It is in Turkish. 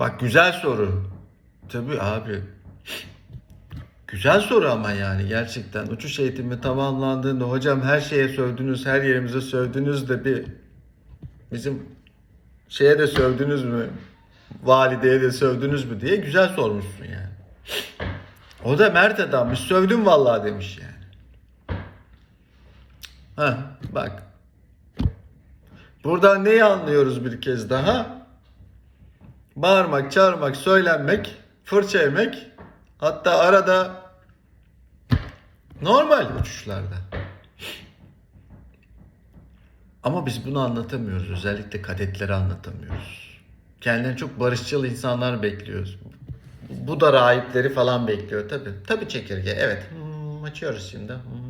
Bak güzel soru. Tabii abi. Güzel soru ama yani gerçekten. Uçuş eğitimi tamamlandığında hocam her şeye sövdünüz, her yerimize sövdünüz de bir bizim şeye de sövdünüz mü? Valideye de sövdünüz mü diye güzel sormuşsun yani. O da mert adammış. Sövdüm vallahi demiş yani. Ha bak. Buradan neyi anlıyoruz bir kez daha? Bağırmak, çağırmak, söylenmek, fırça yemek, hatta arada normal uçuşlarda. Ama biz bunu anlatamıyoruz. Özellikle kadetlere anlatamıyoruz. Kendilerini çok barışçıl insanlar bekliyoruz. Bu da rahipleri falan bekliyor tabii. Tabii çekirge evet. Hmm, açıyoruz şimdi. Hmm.